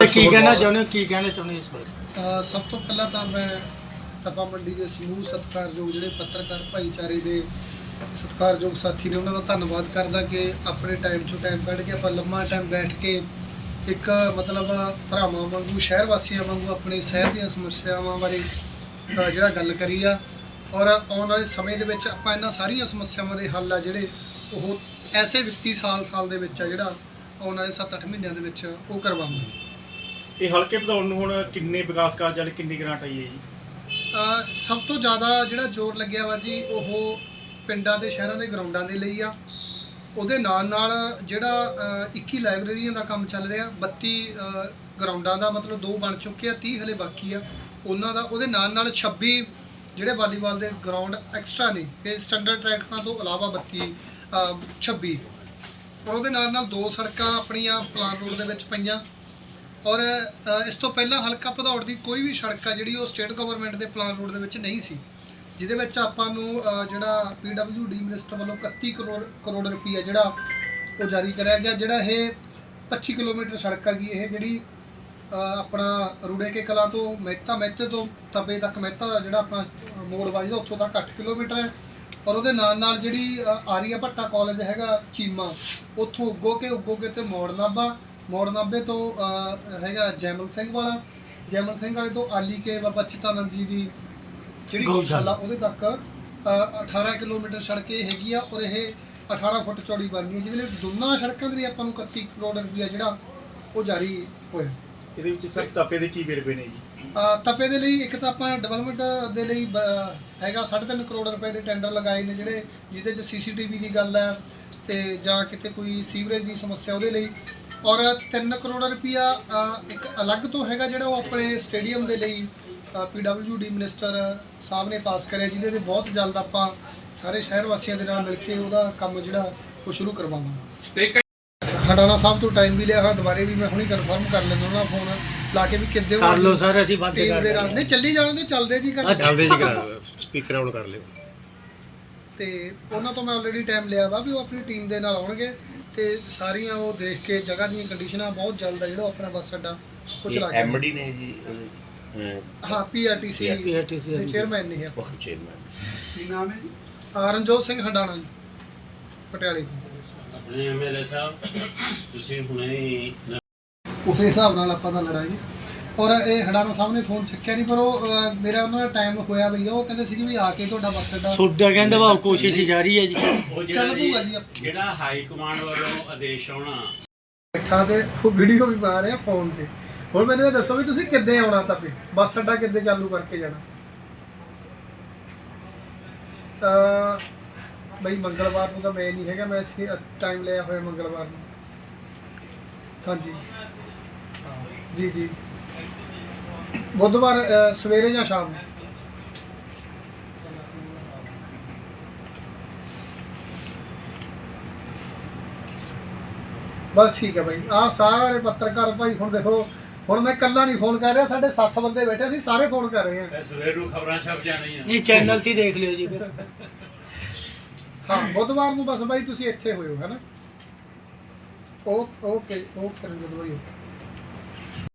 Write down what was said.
ਕੀ ਕਹਿਣਾ ਚਾਹੁੰਦੇ ਹੋ? ਕੀ ਕਹਿਣਾ ਚਾਹੁੰਦੇ ਹੋ ਇਸ ਬਾਰੇ? ਅ, ਸਭ ਤੋਂ ਪਹਿਲਾਂ ਤਾਂ ਮੈਂ ਤਪਾ ਮੰਡੀ ਦੇ ਸਮੂਹ ਸਤਿਕਾਰਯੋਗ ਜਿਹੜੇ ਪੱਤਰਕਾਰ ਭਾਈਚਾਰੇ ਦੇ ਸਤਿਕਾਰਯੋਗ ਸਾਥੀ ਨੇ ਉਹਨਾਂ ਦਾ ਧੰਨਵਾਦ ਕਰਦਾ ਕਿ ਆਪਣੇ ਟਾਈਮ ਚੋਂ ਟਾਈਮ ਕੱਢ ਕੇ ਆਪਾਂ ਲੰਮਾ ਟਾਈਮ ਬੈਠ ਕੇ ਇੱਕ ਮਤਲਬ ਭਰਾਵਾਂ ਵਾਂਗੂ ਸ਼ਹਿਰ ਵਾਸੀਆਂ ਵਾਂਗੂ ਆਪਣੇ ਸ਼ਹਿਰ ਦੀਆਂ ਸਮੱਸਿਆਵਾਂ ਬਾਰੇ ਅ, ਜਿਹੜਾ ਗੱਲ ਕਰੀ ਆ। ਔਰ ਆਉਣ ਵਾਲੇ ਸਮੇਂ ਦੇ ਵਿੱਚ ਆਪਾਂ ਇਹਨਾਂ ਸਾਰੀਆਂ ਸਮੱਸਿਆਵਾਂ ਦੇ ਹੱਲ ਆ ਜਿਹੜੇ ਉਹ ਐਸੇ ਵਿੱਤੀ ਸਾਲ ਸਾਲ ਦੇ ਵਿੱਚ ਆ ਜਿਹੜਾ ਆਉਣ ਵਾਲੇ 7-8 ਮਹੀਨਿਆਂ ਦੇ ਵਿੱਚ ਉਹ ਕਰਵਾਵਾਂਗੇ। ਇਹ ਹਲਕੇ ਵਧਾਉਣ ਨੂੰ ਹੁਣ ਕਿੰਨੇ ਵਿਕਾਸ ਕਾਰਜ ਵਾਲੇ ਕਿੰਨੀ ਗ੍ਰਾਂਟ ਆਈ ਹੈ ਜੀ? ਅ, ਸਭ ਤੋਂ ਜ਼ਿਆਦਾ ਜਿਹੜਾ ਜ਼ੋਰ ਲੱਗਿਆ ਵਾ ਜੀ ਉਹ ਪਿੰਡਾਂ ਦੇ ਸ਼ਹਿਰਾਂ ਦੇ ਗਰਾਊਂਡਾਂ ਦੇ ਲਈ ਆ। ਉਹਦੇ ਨਾਲ ਨਾਲ ਜਿਹੜਾ ਅ, 21 ਲਾਇਬ੍ਰੇਰੀਆਂ ਦਾ ਕੰਮ ਚੱਲ ਰਿਹਾ 32 ਅ, ਗਰਾਊਂਡਾਂ ਦਾ ਮਤਲਬ ਦੋ ਬਣ ਚੁੱਕੇ ਆ 30 ਹਲੇ ਬਾਕੀ ਆ। ਉਹਨਾਂ ਦਾ ਉਹਦੇ ਨਾਲ ਨਾਲ 26 ਜਿਹੜੇ ਵਾਲੀਬਾਲ ਦੇ ਗਰਾਊਂਡ ਐਕਸਟਰਾ ਨੇ ਇਹ ਸਟੈਂਡਰਡ ਟਰੈਕਾਂ ਤੋਂ ਇਲਾਵਾ 32 ਅ, 26 ਔਰ ਉਹਦੇ ਨਾਲ ਨਾਲ ਦੋ ਸੜਕਾਂ ਆਪਣੀਆਂ ਪਲਾਨ ਰੋਡ ਦੇ ਵਿੱਚ ਪਈਆਂ। ਔਰ ਇਸ ਤੋਂ ਪਹਿਲਾਂ ਹਲਕਾ ਭਦੌੜ ਦੀ ਕੋਈ ਵੀ ਸੜਕ ਆ ਜਿਹੜੀ ਉਹ ਸਟੇਟ ਗਵਰਨਮੈਂਟ ਦੇ ਪਲਾਨ ਰੋਡ ਦੇ ਵਿੱਚ ਨਹੀਂ ਸੀ ਜਿਹਦੇ ਵਿੱਚ ਆਪਾਂ ਨੂੰ ਅ, ਜਿਹੜਾ ਪੀਡਬਲਯੂਡੀ ਮਿਨਿਸਟਰ ਵੱਲੋਂ 31 ਕਰੋੜ ਕਰੋੜ ਰੁਪਈਆ ਜਿਹੜਾ ਉਹ ਜਾਰੀ ਕਰਿਆ ਗਿਆ ਜਿਹੜਾ ਇਹ 25 ਕਿਲੋਮੀਟਰ ਸੜਕ ਹੈਗੀ ਇਹ ਜਿਹੜੀ ਆਪਣਾ ਰੂੜੇ ਕੇ ਕਲਾ ਤੋਂ ਮਹਿਤਾ ਮਹਿਤੇ ਤੋਂ ਤਪੇ ਤੱਕ ਮਹਿਤਾ ਜਿਹੜਾ ਆਪਣਾ ਅ, ਮੋੜ ਵੱਜਦਾ ਉੱਥੋਂ ਤੱਕ 8 ਕਿਲੋਮੀਟਰ ਹੈ। ਔਰ ਉਹਦੇ ਨਾਲ ਨਾਲ ਜਿਹੜੀ ਆਰੀਆ ਭੱਟਾ ਕਾਲਜ ਹੈਗਾ ਚੀਮਾ ਉੱਥੋਂ ਉੱਗੋ ਕੇ ਉੱਗੋ ਕੇ ਤੇ ਮੋੜ ਨਾਭਾ ਮੋੜ ਨਾਭੇ ਤੋਂ ਹੈਗਾ ਜੈਮਲ ਸਿੰਘ ਵਾਲਾ। ਜੈਮਲ ਸਿੰਘ ਵਾਲੇ ਤੋਂ ਆਲੀ ਕੇ ਬਾਬਾ ਚਿਤਾਨੰਦ ਜੀ ਦੀ ਜਿਹੜੀ ਗਊਸ਼ਾਲਾ। ਉਹਦੇ ਤੱਕ ਅ, 18 ਕਿਲੋਮੀਟਰ ਸੜਕ ਇਹ ਹੈਗੀ ਆ ਔਰ ਇਹ 18 ਫੁੱਟ ਚੌੜੀ ਬਣਨੀ ਹੈ। ਜਿਹਦੇ ਲਈ ਦੋਨਾਂ ਸੜਕਾਂ ਦੇ ਲਈ ਆਪਾਂ ਨੂੰ 31 ਕਰੋੜ ਰੁਪਈਆ ਜਿਹੜਾ ਉਹ ਜਾਰੀ ਹੋਇਆ। ਇਹਦੇ ਵਿੱਚ ਸਿਰਫ ਤਪੇ ਦੇ ਕੀ ਵੇਰਵੇ ਨੇ ਜੀ? ਤਪੇ ਦੇ ਲਈ ਇੱਕ ਤਾਂ ਆਪਾਂ ਡਿਵੈਲਪਮੈਂਟ ਦੇ ਲਈ ਹੈਗਾ 3.5 ਕਰੋੜ ਰੁਪਏ ਦੇ ਟੈਂਡਰ ਲਗਾਏ ਨੇ ਜਿਹੜੇ ਜਿਹਦੇ 'ਚ ਸੀਸੀਟੀਵੀ ਦੀ ਗੱਲ ਹੈ ਤੇ ਜਾਂ ਕਿਤੇ ਕੋਈ ਸੀਵਰੇਜ ਦੀ ਸਮੱਸਿਆ ਉਹਦੇ ਲਈ ਔਰ 3 ਕਰੋੜ ਰੁਪਿਆ ਇੱਕ ਅਲੱਗ ਤੋਂ ਹੈਗਾ ਜਿਹੜਾ ਉਹ ਆਪਣੇ ਸਟੇਡੀਅਮ ਦੇ ਲਈ ਪੀਡਬਲਯੂਡੀ ਮਿਨਿਸਟਰ ਸਾਹਿਬ ਨੇ ਪਾਸ ਕਰਿਆ ਜਿਹਦੇ ਤੇ ਬਹੁਤ ਜਲਦ ਆਪਾਂ ਸਾਰੇ ਸ਼ਹਿਰ ਵਾਸੀਆਂ ਦੇ ਨਾਲ ਮਿਲ ਕੇ ਉਹਦਾ ਕੰਮ ਜਿਹੜਾ ਉਹ ਸ਼ੁਰੂ ਕਰਵਾਵਾਂਗੇ। ਹਡਾਣਾ ਸਾਹਿਬ ਤੋਂ ਟਾਈਮ ਵੀ ਲਿਆ ਹੋਇਆ ਦੁਬਾਰੇ ਵੀ ਮੈਂ ਹੁਣੀ ਕਨਫਰਮ ਕਰ ਲੈਂਦਾ ਉਹਨਾਂ ਫੋਨ ਲਾ ਕੇ ਵੀ ਕਿੱਦੇ ਕਰ ਲਓ ਸਰ ਅਸੀਂ ਟੀਮ ਕਰ ਦੇ ਨਾਲ। ਨਹੀਂ ਚੱਲੀ ਜਾਣ ਦੇ ਚੱਲਦੇ ਜੀ ਕਰ ਚੱਲਦੇ ਜੀ ਕਰਾ ਲਓ ਸਪੀਕਰ ਆਨ ਕਰ ਲਿਓ। ਤੇ ਉਹਨਾਂ ਤੋਂ ਮੈਂ ਆਲਰੇਡੀ ਟਾਈਮ ਲਿਆ ਵਾ ਵੀ ਉਹ ਆਪਣੀ ਟੀਮ ਦੇ ਨਾਲ ਆਉਣਗੇ। ਤੇ ਸਾਰੀਆਂ ਉਹ ਦੇਖ ਕੇ ਜਗ੍ਹਾ ਦੀਆਂ ਕੰਡੀਸ਼ਨਾਂ ਬਹੁਤ ਜਲਦ ਆ ਜਿਹੜਾ ਉਹ ਆਪਣਾ ਬੱਸ ਅੱਡਾ ਉਹ ਚਲਾ ਕੇ ਐਮਡੀ ਨੇ ਜੀ ਹਾਂ ਪੀਆਰਟੀਸੀ PRTC ਦੇ ਚੇਅਰਮੈਨ ਨੇ ਇਹ ਉਹ ਚੇਅਰਮੈਨ ਕੀ ਨਾਮ ਹੈ ਜੀ? ਰਣਜੋਤ ਸਿੰਘ ਹੰਡਾਣਾ ਜੀ ਪਟਿਆਲੇ ਤੋਂ। ਆਪਣੇ ਐਮਐਲਏ ਸਾਹਿਬ ਤੁਸੀਂ ਹੁਣੇ ਹੀ ਉਸੇ ਹਿਸਾਬ ਨਾਲ ਆਪਾਂ ਤਾਂ ਲੜਾਂਗੇ। ਔਰ ਇਹ ਹੰਡਾਣਾ ਸਾਹਿਬ ਨੇ ਫੋਨ ਚੱਕਿਆ ਨਹੀਂ ਪਰ ਉਹ ਅਹ, ਮੇਰਾ ਉਹਨਾਂ ਦਾ ਟਾਈਮ ਹੋਇਆ ਭਈਆ ਉਹ ਕਹਿੰਦੇ ਸੀ ਵੀ ਆ ਕੇ ਤੁਹਾਡਾ ਬੱਸ ਅੱਡਾ ਤੁਹਾਡਾ ਕਹਿੰਦਾ ਵਾ ਕੋਸ਼ਿਸ਼ ਜਾਰੀ ਹੈ ਜੀ। ਉਹ ਚੱਲ ਜਿਹੜਾ ਪਊਗਾ ਜੀ। ਜਿਹੜਾ ਹਾਈ ਕਮਾਂਡ ਵੱਲੋਂ ਆਦੇਸ਼ ਆਉਣਾ। ਬੈਠਾ ਤੇ ਉਹ ਵੀਡੀਓ ਵੀ ਬਣਾ ਰਿਹਾ ਫੋਨ ਤੇ। ਹੁਣ ਮੈਨੂੰ ਇਹ ਦੱਸੋ ਵੀ ਤੁਸੀਂ ਕਿੱਦੇ ਆਉਣਾ ਤਾਂ ਫਿਰ? ਬੱਸ ਅੱਡਾ ਕਿੱਦੇ ਚਾਲੂ ਕਰਕੇ ਜਾਣਾ? ਤਾਂ ਬਈ ਮੰਗਲਵਾਰ ਨੂੰ ਤਾਂ ਮੈਂ ਨਹੀਂ ਹੈਗਾ ਮੈਂ ਇਸੇ ਟਾਈਮ ਲਿਆ ਹੋਇਆ ਮੰਗਲਵਾਰ ਨੂੰ। ਹਾਂਜੀ। ਜੀ ਜੀ। ਬੁੱਧਵਾਰ ਅ, ਸਵੇਰੇ ਜਾਂ ਸ਼ਾਮ? ਨੂੰ ਬਸ ਠੀਕ ਹੈ ਭਾਈ ਆ ਸਾਰੇ ਪੱਤਰਕਾਰ ਭਾਈ ਹੁਣ ਦੇਖੋ ਹੁਣ ਮੈਂ ਇਕੱਲਾ ਨਹੀਂ ਫੋਨ ਕਰ ਰਿਹਾ ਸਾਡੇ 60 ਬੰਦੇ ਬੈਠੇ ਸੀ ਸਾਰੇ ਫੋਨ ਕਰ ਰਹੇ ਆ ਇਹ ਸਵੇਰ ਨੂੰ ਖਬਰਾਂ ਛਪ ਜਾਣੀਆਂ। ਇਹ ਚੈਨਲ ਤੇ ਹੀ ਦੇਖ ਲਿਓ ਜੀ ਫਿਰ। ਹਾਂ ਬੁੱਧਵਾਰ ਨੂੰ ਬਸ ਭਾਈ ਤੁਸੀਂ ਇੱਥੇ ਹੋਇਓ ਹੈਨਾ ਓਕੇ ਓਕੇ ਰਣਜੀਤ ਭਾਈ ਓਕੇ।